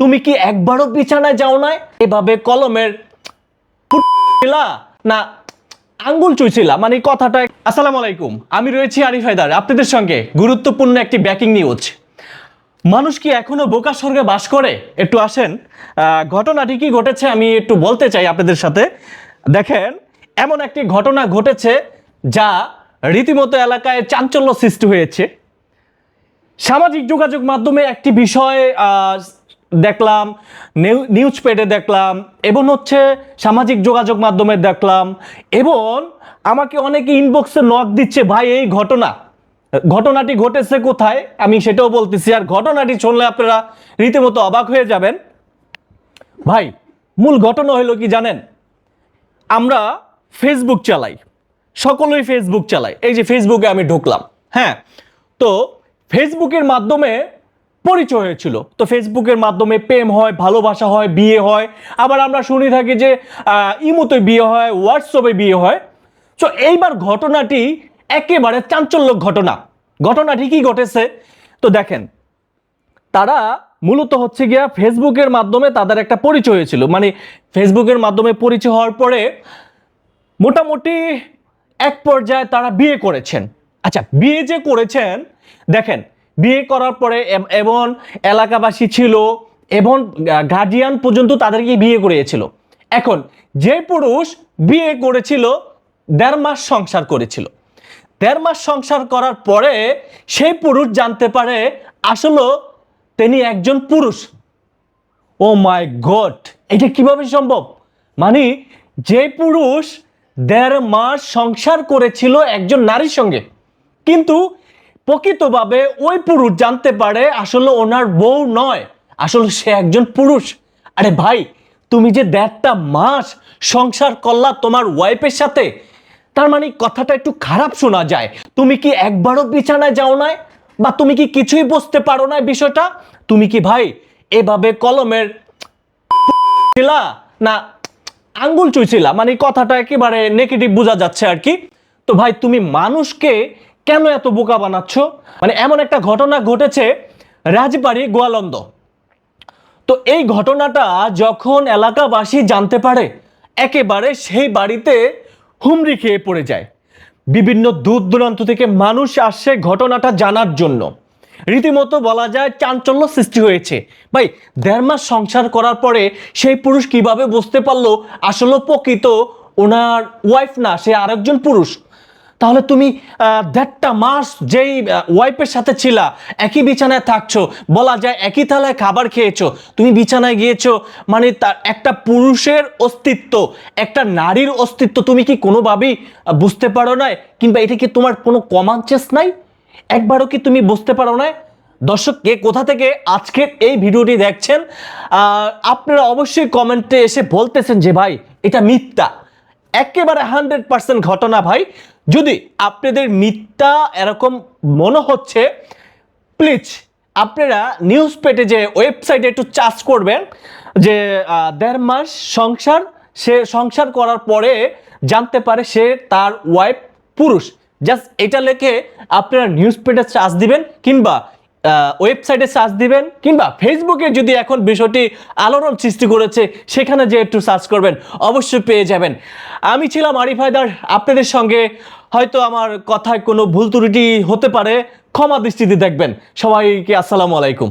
তুমি কি একবারও বিছানায় যাও নাই এভাবে কলমের না আঙ্গুল চুইছিলা? মানে কথাটা আসসালামু আলাইকুম, আমি রয়েছি আরিফ হায়দার, আপনাদের সঙ্গে গুরুত্বপূর্ণ একটি ব্যাকিং নিউজ মানুষ কি এখনও বোকা স্বর্গে বাস করে? একটু আসেন। ঘটনাটি কি ঘটেছে আমি একটু বলতে চাই আপনাদের সাথে। দেখেন, এমন একটি ঘটনা ঘটেছে যা রীতিমতো এলাকায় চাঞ্চল্য সৃষ্টি হয়েছে। সামাজিক যোগাযোগ মাধ্যমে একটি বিষয় দেখলাম, নিউ- নিউজ পেডে দেখলাম, এবং হচ্ছে সামাজিক যোগাযোগ মাধ্যমে দেখলাম, এবং আমাকে অনেকে ইনবক্সে নক দিচ্ছে, ভাই, এই ঘটনা, ঘটনাটি ঘটেছে কোথায়? আমি সেটাও বলতেছি, আর ঘটনাটি শুনলে আপনারা রীতিমতো অবাক হয়ে যাবেন। ভাই, মূল ঘটনা হলো কি জানেন? আমরা ফেসবুক চালাই, সকলেই ফেসবুক চালাই এই যে ফেসবুকে আমি ঢুকলাম হ্যাঁ? তো ফেসবুকের মাধ্যমে পরিচয় হয়েছিল। তো ফেসবুকের মাধ্যমে প্রেম হয়, ভালোবাসা হয়, বিয়ে হয়। আবার আমরা শুনে থাকি যে ইমোতে বিয়ে হয়, হোয়াটসঅ্যাপে বিয়ে হয়। তো এইবার ঘটনাটি একেবারে চাঞ্চল্যক ঘটনা। ঘটনাটি কি ঘটেছে? তো দেখেন, তারা মূলত হচ্ছে গিয়া ফেসবুকের মাধ্যমে তাদের একটা পরিচয় হয়েছিল। মানে ফেসবুকের মাধ্যমে পরিচয় হওয়ার পরে মোটামুটি এক পর্যায়ে তারা বিয়ে করেছেন। আচ্ছা বিয়ে যে করেছেন, দেখেন বিয়ে করার পরে এব- এলাকাবাসী ছিল এবং গার্ডিয়ান পর্যন্ত তাদেরকে বিয়ে করিয়েছিল। এখন যে পুরুষ বিয়ে করেছিল, দেড় মাস সংসার করেছিল। দেড় মাস সংসার করার পরে সেই পুরুষ জানতে পারে, আসলে তিনি একজন পুরুষ। ও মাই গড, এটা কীভাবে সম্ভব? মানে যে পুরুষ দেড় মাস সংসার করেছিল একজন নারীর সঙ্গে, কিন্তু প্রকৃতভাবে ওই পুরুষ জানতে পারে আসলে ওনার বউ নয়, আসলে সে একজন পুরুষ। আরে ভাই, তুমি যে দেড়টা মাস সংসার করলা তোমার ওয়াইফের সাথে, তার মানে কথাটা একটু খারাপ শোনা যায়। তুমি কি একবারও বিছানায় যাও নাই? বা তুমি কি কিছুই বুঝতে পারো না বিষয়টা? তুমি কি ভাই, এভাবে কলমের ছিলা না আঙ্গুল চুইছিলা? মানে কথাটা একেবারে নেগেটিভ বোঝা যাচ্ছে আর কি। তো ভাই, তুমি মানুষকে কেন এত বোকা বানাচ্ছ? মানে এমন একটা ঘটনা ঘটেছে রাজবাড়ি গোয়ালন্দ। তো এই ঘটনাটা যখন এলাকাবাসী জানতে পারে, একেবারে সেই বাড়িতে হুমড়ি খেয়ে পড়ে যায়। বিভিন্ন দূর দূরান্ত থেকে মানুষ আসছে ঘটনাটা জানার জন্য। রীতিমতো বলা যায় চাঞ্চল্য সৃষ্টি হয়েছে। ভাই, দেড় মাস সংসার করার পরে সেই পুরুষ কীভাবে বুঝতে পারল? আসলে প্রকৃত ওনার ওয়াইফ না, সে আরেকজন পুরুষ। তাহলে তুমি দেড়টা মাস যেই ওয়াইফের সাথে ছিলা, একই বিছানায় থাকছো, বলা যায় একই থালায় খাবার খেয়েছো, তুমি বিছানায় গিয়েছো মানে তার একটা পুরুষের অস্তিত্ব, একটা নারীর অস্তিত্ব তুমি কি কোনোভাবেই বুঝতে পারো না কিংবা এটা কি তোমার কোনো কমান চেস নাই? একবারও কি তুমি বুঝতে পারো না দর্শক, কে কোথা থেকে আজকের এই ভিডিওটি দেখছেন আপনারা অবশ্যই কমেন্টে এসে বলতেছেন যে, ভাই, এটা মিথ্যা। একেবারে হান্ড্রেড পার্সেন্ট ঘটনা ভাই। যদি আপনাদের মিথ্যা এরকম মনে হচ্ছে প্লিজ আপনারা নিউজ পেটে যে ওয়েবসাইটে একটু চার্জ করবেন, যে দেড় মাস সংসার, সে সংসার করার পরে জানতে পারে সে তার ওয়াইফ পুরুষ। জাস্ট এটা লেখে আপনারা নিউজ পেটে চার্জ দিবেন, কিংবা ওয়েবসাইটে সার্চ দিবেন কিংবা ফেসবুকে যদি এখন বিষয়টি আলোড়ন সৃষ্টি করেছে, সেখানে যে একটু সার্চ করবেন, অবশ্যই পেয়ে যাবেন। আমি ছিলাম আরিফ হায়দার, আপনাদের সঙ্গে হয়তো আমার কথায় কোনো ভুল ত্রুটি হতে পারে, ক্ষমা দৃষ্টিতে দেখবেন। সবাইকে আসসালামু আলাইকুম।